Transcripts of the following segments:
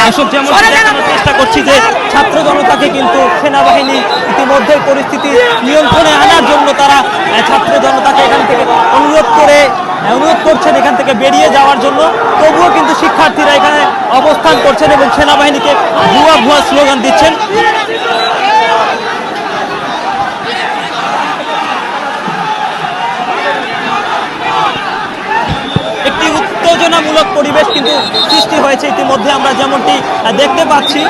দর্শক যেমন দেখানোর চেষ্টা করছি যে ছাত্র জনতাকে কিন্তু সেনাবাহিনী ইতিমধ্যে পরিস্থিতি নিয়ন্ত্রণে আনার জন্য তারা ছাত্র জনতাকে এখান থেকে অনুরোধ করে অনুরোধ করছেন এখান থেকে বেরিয়ে যাওয়ার জন্য। তবুও কিন্তু শিক্ষার্থীরা এখানে অবস্থান করছেন এবং সেনাবাহিনীকে ভুয়া ভুয়া স্লোগান দিচ্ছেন একটি উত্তেজনামূলক পরিবেশ কিন্তু সৃষ্টি হয়েছে ইতিমধ্যে আমরা যেমনটি দেখতে পাচ্ছি।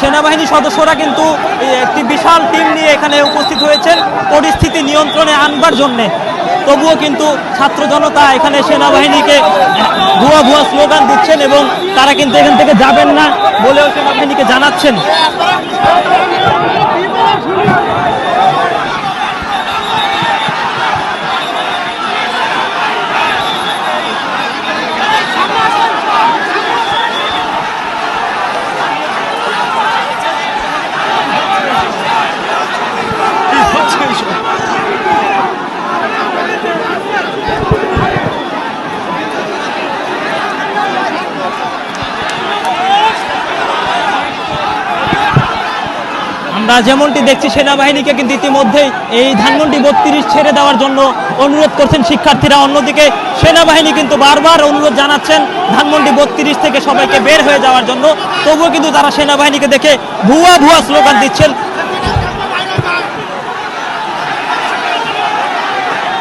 সেনাবাহিনী সদস্যরা কিন্তু একটি বিশাল টিম নিয়ে এখানে উপস্থিত হয়েছেন। পরিস্থিতি নিয়ন্ত্রণে আনবার জন্যে। তবুও কিন্তু ছাত্র জনতা এখানে সেনাবাহিনীকে ভুয়া ভুয়া স্লোগান দিচ্ছেন এবং তারা কিন্তু এখান থেকে যাবেন না বলেও সেনাবাহিনীকে জানাচ্ছেন। আমরা যেমনটি দেখছি, সেনাবাহিনীকে কিন্তু ইতিমধ্যেই এই ধানমন্ডি বত্রিশ ছেড়ে দেওয়ার জন্য অনুরোধ করছেন শিক্ষার্থীরা। অন্যদিকে সেনাবাহিনী কিন্তু বারবার অনুরোধ জানাচ্ছেন ধানমন্ডি বত্রিশ থেকে সবাইকে বের হয়ে যাওয়ার জন্য। তবুও কিন্তু তারা সেনাবাহিনীকে দেখে ভুয়া ভুয়া স্লোগান দিচ্ছেন।